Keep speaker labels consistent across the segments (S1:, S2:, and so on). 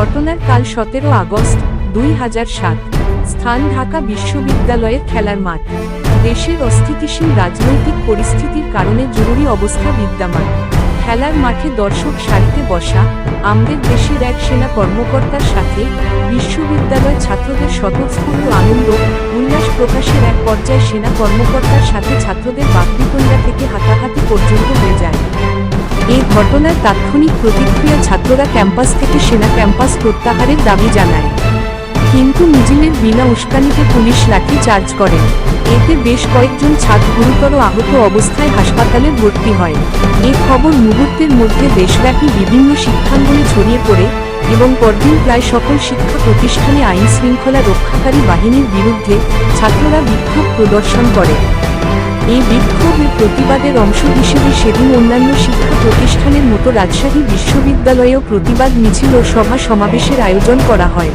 S1: ঘটনার কাল সতেরো আগস্ট, দুই হাজার সাত। স্থান ঢাকা বিশ্ববিদ্যালয়ের খেলার মাঠ। দেশের অস্থিতিশীল রাজনৈতিক পরিস্থিতির কারণে জরুরি অবস্থা বিদ্যমান। খেলার মাঠে দর্শক সারিতে বসা, আমাদের দেশের এক সেনা কর্মকর্তার সাথে বিশ্ববিদ্যালয় ছাত্রদের স্বতঃস্ফূর্ত আনন্দ, উল্লাস প্রকাশের এক পর্যায়ে সেনা কর্মকর্তার সাথে ছাত্রদের বাকবিতণ্ডা থেকে হাতাহাতি পর্যন্ত হয়ে যায়। এই ঘটনার তাৎক্ষণিক প্রতিক্রিয়া ছাত্ররা ক্যাম্পাস থেকে সেনা ক্যাম্পাস প্রত্যাহারের দাবি জানায়। কিন্তু মিজিলের বিনা উস্কানিতে পুলিশ লাঠি চার্জ করে। এতে বেশ কয়েকজন ছাত্র গুরুতর আহত অবস্থায় হাসপাতালে ভর্তি হয়। এ খবর মুহূর্তের মধ্যে দেশব্যাপী বিভিন্ন শিক্ষাঙ্গনে ছড়িয়ে পড়ে এবং পরদিন প্রায় সকল শিক্ষা প্রতিষ্ঠানে আইন শৃঙ্খলা রক্ষাকারী বাহিনীর বিরুদ্ধে ছাত্ররা বিক্ষোভ প্রদর্শন করে। এই বিক্ষোভের প্রতিবাদের অংশ হিসেবে সেদিন অন্যান্য শিক্ষা প্রতিষ্ঠানের মতো রাজশাহী বিশ্ববিদ্যালয়েও প্রতিবাদ মিছিল ও সভা সমাবেশের আয়োজন করা হয়।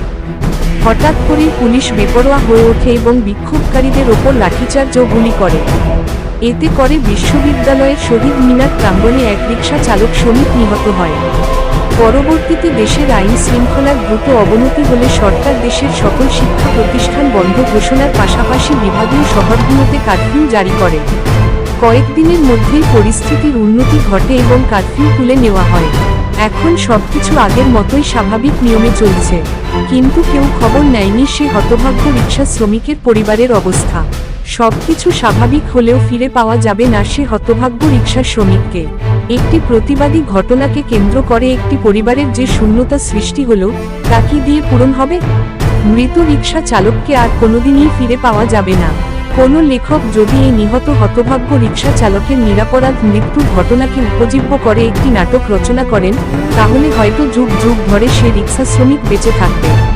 S1: হঠাৎ করেই পুলিশ বেপরোয়া হয়ে ওঠে এবং বিক্ষোভকারীদের ওপর লাঠিচার্জ ও গুলি করে। এতে করে বিশ্ববিদ্যালয়ের শহীদ মিনার প্রাঙ্গণে এক রিক্সা চালক শ্রমিক নিহত হয়। পরবর্তীতে দেশের আইন শৃঙ্খলার দ্রুত অবনতি হলে সরকার দেশের সকল শিক্ষা প্রতিষ্ঠান বন্ধ ঘোষণার পাশাপাশি বিভাগীয় শহরগুলোতে কারফিউ জারি করে। কয়েকদিনের মধ্যেই পরিস্থিতির উন্নতি ঘটে এবং কারফিউ তুলে নেওয়া হয়। এখন সবকিছু আগের মতোই স্বাভাবিক নিয়মে চলছে। কিন্তু কেউ খবর নেয়নি সে হতভাগ্য রিক্সা শ্রমিকের পরিবারের অবস্থা। সবকিছু স্বাভাবিক হলেও ফিরে পাওয়া যাবে না সে হতভাগ্য রিক্সা শ্রমিককে। একটি প্রতিবাদী ঘটনাকে কেন্দ্র করে একটি পরিবারের যে শূন্যতা সৃষ্টি হল, তা কি দিয়ে পূরণ হবে? মৃত রিক্সা চালককে আর কোনোদিনই ফিরে পাওয়া যাবে না। কোনো লেখক যদি এই নিহত হতভাগ্য রিক্সা চালকের নিরাপরাধ মৃত্যুর ঘটনাকে উপজীব্য করে একটি নাটক রচনা করেন, তাহলে হয়তো যুগ যুগ ধরে সে রিক্সা শ্রমিক বেঁচে থাকবে।